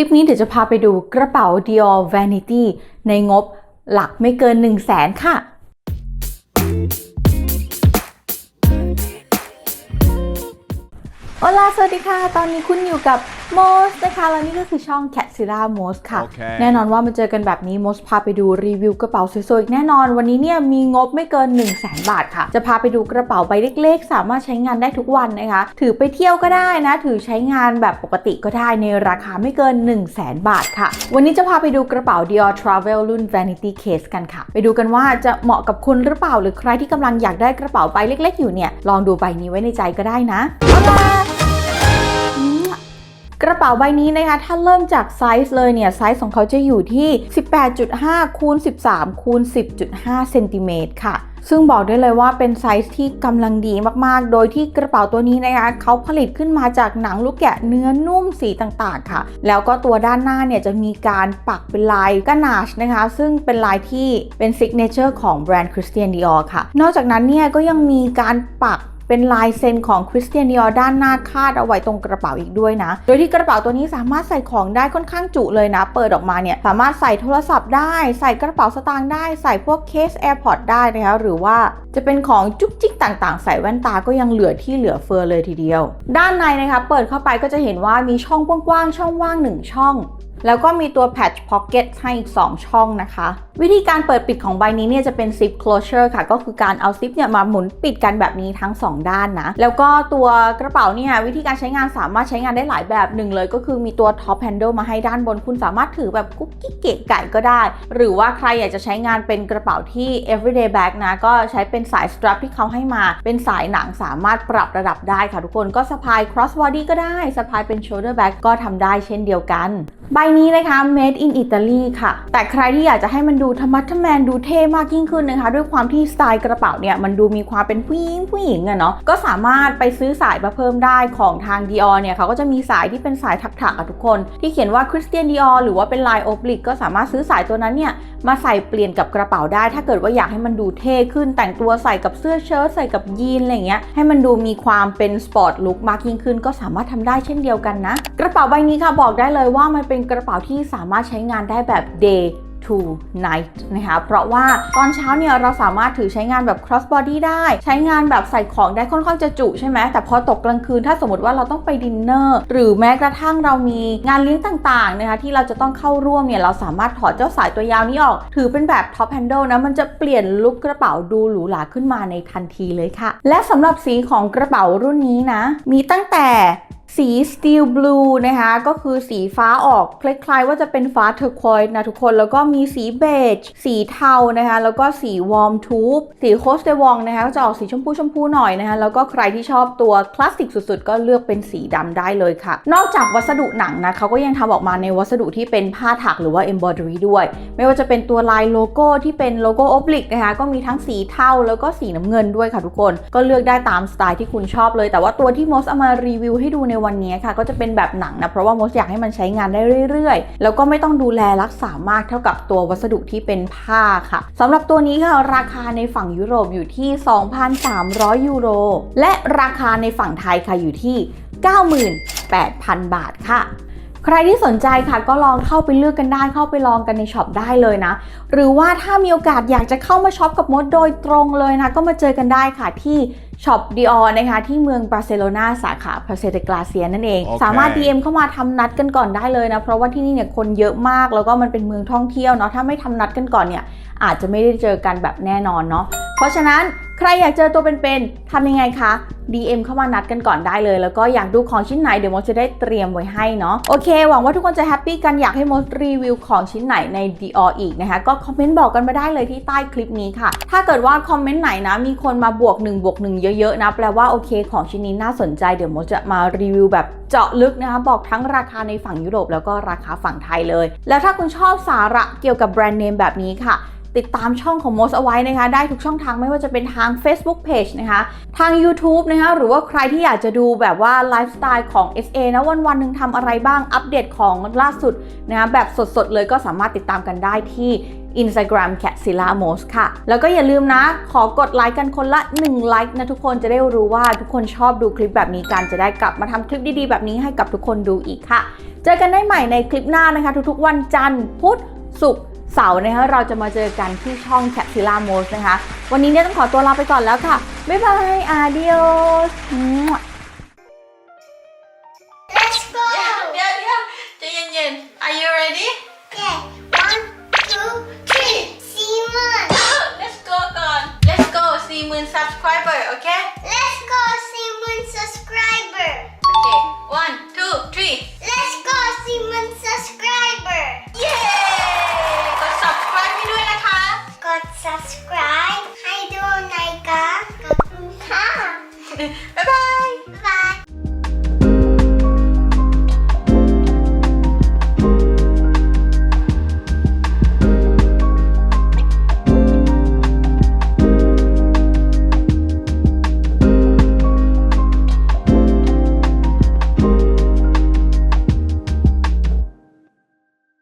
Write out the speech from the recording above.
ลิปนี้เดี๋ยวจะพาไปดูกระเป๋า Dior Vanity ในงบหลักไม่เกิน 1 0 0 0 0แสนค่ะ โอลาสวัสดีค่ะ ตอนนี้คุณอยู่กับโมสนะคะและนี่ก็คือช่อง Cat z i l l a m o s ค่ะโอเคแน่นอนว่ามาเจอกันแบบนี้โมสพาไปดูรีวิวกระเป๋าสวยๆอีกแน่นอน วันนี้เนี่ยมีงบไม่เกิน 1 0 0 0 0แบาทค่ะ จะพาไปดูกระเป๋าใบเล็กๆ สามารถใช้งานได้ทุกวันนะคะ ถือไปเที่ยวก็ได้นะ ถือใช้งานแบบปกติก็ได้ในราคาไม่เกิน 1 0 0 0 0แบาทค่ะ วันนี้จะพาไปดูกระเป๋า Dior Travel รุ่น Vanity Case กันค่ะ ไปดูกันว่าจะเหมาะกับคุณหรือเปล่าหรือใครที่กำลังอยากได้กระเป๋าใบเล็ก ๆ อยู่เนี่ยลองดูใบนี้ไว้ในใจก็ได้นะเอาล่ะ กระเป๋าใบนี้นะคะ ถ้าเริ่มจากไซส์เลยเนี่ย ไซส์ของเขาจะอยู่ที่ 18.5คูณ13คูณ10.5เซนติเมตรค่ะซึ่งบอกได้เลยว่าเป็นไซส์ที่กำลังดีมากๆ โดยที่กระเป๋าตัวนี้นะคะเขาผลิตขึ้นมาจากหนังลูกแกะเนื้อนุ่มสีต่างๆ ค่ะ แล้วก็ตัวด้านหน้าเนี่ยจะมีการปักเป็นลายกานาชนะคะ ซึ่งเป็นลายที่เป็นซิกเนเจอร์ของแบรนด์ Christian Dior ค่ะ นอกจากนั้นเนี่ยก็ยังมีการปัก เป็นลายเซ็นของคริสเตียนดิออด้านหน้าคาดเอาไว้ตรงกระเป๋าอีกด้วยนะ โดยที่กระเป๋าตัวนี้สามารถใส่ของได้ค่อนข้างจุเลยนะ เปิดออกมาเนี่ยสามารถใส่โทรศัพท์ได้ ใส่กระเป๋าสตางค์ได้ ใส่พวกเคส AirPod ได้นะคะหรือว่าจะเป็นของจุ๊กจิ๊กต่างๆ ใส่แว่นตาก็ยังเหลือที่เหลือเฟือเลยทีเดียว ด้านในนะคะเปิดเข้าไปก็จะเห็นว่ามีช่องกว้างๆช่องว่าง1ช่อง แล้วก็มีตัว patch pocket ให้อีก 2 ช่องนะคะ วิธีการเปิดปิดของใบนี้เนี่ยจะเป็น zip closure ค่ะ ก็คือการเอาซิปเนี่ยมาหมุนปิดกันแบบนี้ทั้ง 2 ด้านนะ แล้วก็ตัวกระเป๋าเนี่ยวิธีการใช้งานสามารถใช้งานได้หลายแบบหนึ่งเลย ก็คือมีตัว top handle มาให้ด้านบน คุณสามารถถือแบบกุ๊กกิ๊กเก๋ไก่ก็ได้ หรือว่าใครอยากจะใช้งานเป็นกระเป๋าที่ everyday bag นะก็ใช้เป็นสาย strap ที่เขาให้มา เป็นสายหนังสามารถปรับระดับได้ค่ะทุกคนก็สะพาย cross body ก็ได้สะพายเป็น shoulder bag ก็ทำได้เช่นเดียวกันใบนี้นะคะ made in Italy ค่ะ แต่ใครที่อยากจะให้มันดูธรรมะทแมนดูเท่มากยิ่งขึ้นนะคะ ด้วยความที่สไตล์กระเป๋าเนี่ย มันดูมีความเป็นผู้หญิงผู้หญิงอะเนาะก็สามารถไปซื้อสายมาเพิ่มได้ของทาง Dior เนี่ยเขาก็จะมีสายที่เป็นสายถักๆอะทุกคน ที่เขียนว่า Christian Dior หรือว่าเป็นลาย oblique ก็สามารถซื้อสายตัวนั้นเนี่ยมาใส่เปลี่ยนกับกระเป๋าได้ ถ้าเกิดว่าอยากให้มันดูเท่ขึ้น แต่งตัวใส่กับเสื้อเชิ้ตใส่กับยีนอะไรเงี้ยให้มันดูมีความเป็นสปอร์ตลุคมากยิ่งขึ้น ก็สามารถทำได้เช่นเดียวกันนะ กระเป๋าใบนี้ค่ะบอกได้เลยว่ามันเป็นกระเป๋าที่สามารถใช้งานได้แบบ day to night นะคะ เพราะว่าตอนเช้าเนี่ยเราสามารถถือใช้งานแบบ cross body ได้ ใช้งานแบบใส่ของได้ค่อนข้างจะจุใช่ไหม แต่พอตกกลางคืนถ้าสมมติว่าเราต้องไปดินเนอร์ หรือแม้กระทั่งเรามีงานเลี้ยงต่างๆนะคะที่เราจะต้องเข้าร่วมเนี่ยเราสามารถถอดเจ้าสายตัวยาวนี้ออก ถือเป็นแบบ top handle นะ มันจะเปลี่ยนลุคกระเป๋าดูหรูหราขึ้นมาในทันทีเลยค่ะ และสำหรับสีของกระเป๋ารุ่นนี้นะ มีตั้งแต่ สี steel blue นะคะก็คือสีฟ้าออกคล้ายๆว่าจะเป็นฟ้าเทอร์ควอยส์นะทุกคน แล้วก็มีสีเบจสีเทานะคะแล้วก็สีวอร์มทูบสีโคสเดวองนะคะก็จะออกสีชมพูชมพูหน่อยนะคะแล้วก็ใครที่ชอบตัวคลาสสิกสุดๆ ก็เลือกเป็นสีดำได้เลยค่ะ นอกจากวัสดุหนังนะเขาก็ยังทำออกมาในวัสดุที่เป็นผ้าถักหรือว่า embroidery ด้วย ไม่ว่าจะเป็นตัวลายโลโก้ที่เป็นโลโก้ oblique นะคะก็มีทั้งสีเทาแล้วก็สีน้ำเงินด้วยค่ะทุกคน ก็เลือกได้ตามสไตล์ที่คุณชอบเลย แต่ว่าตัวที่มอสเอามารีวิวให้ดูในวันนี้ค่ะก็จะเป็นแบบหนังนะเพราะว่ามอสอยากให้มันใช้งานได้เรื่อยๆ แล้วก็ไม่ต้องดูแลรักษามากเท่ากับตัววัสดุที่เป็นผ้าค่ะสำหรับตัวนี้ค่ะราคาในฝั่งยุโรปอยู่ที่ 2,300 ยูโร และราคาในฝั่งไทยค่ะอยู่ที่ 98,000 บาทค่ะ ใครที่สนใจค่ะก็ลองเข้าไปเลือกกันได้เข้าไปลองกันในช็อปได้เลยนะ หรือว่าถ้ามีโอกาสอยากจะเข้ามาช็อปกับมดโดยตรงเลยนะ ก็มาเจอกันได้ค่ะที่ช็อปดิออนะคะ ที่เมืองบาร์เซโลนาสาขาพาเซเตกลาเซียนั่นเองโอเคสามารถ DM เข้ามาทำนัดกันก่อนได้เลยนะ เพราะว่าที่นี่เนี่ยคนเยอะมากแล้วก็มันเป็นเมืองท่องเที่ยวเนาะถ้าไม่ทำนัดกันก่อนเนี่ยอาจจะไม่ได้เจอกันแบบแน่นอนเนาะเพราะฉะนั้น ใครอยากเจอตัวเป็นๆทำยังไงคะ DM เข้ามานัดกันก่อนได้เลย แล้วก็อยากดูของชิ้นไหนเดี๋ยวมดจะได้เตรียมไว้ให้เนาะโอเค หวังว่าทุกคนจะแฮปปี้กันอยากให้มดรีวิวของชิ้นไหนใน Dior อีกนะคะ ก็คอมเมนต์บอกกันมาได้เลยที่ใต้คลิปนี้ค่ะ ถ้าเกิดว่าคอมเมนต์ไหนนะ มีคนมาบวก1บวก1เยอะๆนะแปลว่าโอเคของชิ้นนี้น่าสนใจเดี๋ยวมดจะมารีวิวแบบเจาะลึกนะคะบอกทั้งราคาในฝั่งยุโรปแล้วก็ราคาฝั่งไทยเลย แล้วถ้าคุณชอบสาระเกี่ยวกับแบรนด์เนมแบบนี้ค่ะ ติดตามช่องของ Most เอาไว้นะคะ ได้ทุกช่องทางไม่ว่าจะเป็นทาง Facebook Page นะคะ ทาง YouTube นะคะ หรือว่าใครที่อยากจะดูแบบว่าไลฟ์สไตล์ของ SA นะวันวันหนึ่งทำอะไรบ้างอัปเดตของล่าสุดนะคะแบบสดๆ เลยก็สามารถติดตามกันได้ที่ Instagram c a t s i l l a m o s ค่ะ แล้วก็อย่าลืมนะ ขอกดไลค์กันคนละ 1 ไลค์นะทุกคนจะได้รู้ว่าทุกคนชอบดูคลิปแบบนี้กัน จะได้กลับมาทำคลิปดีๆ แบบนี้ให้กับทุกคนดูอีกค่ะ เจอกันได้ใหม่ในคลิปหน้านะคะ ทุกๆวันจันทร์พุธศุกร์ เสาร์นะคะเราจะมาเจอกันที่ช่องแคปซิล่าโมสนะคะ วันนี้เนี่ยต้องขอตัวลาไปก่อนแล้วค่ะ บ๊ายบายอาเดียว Bye-bye. Bye-bye.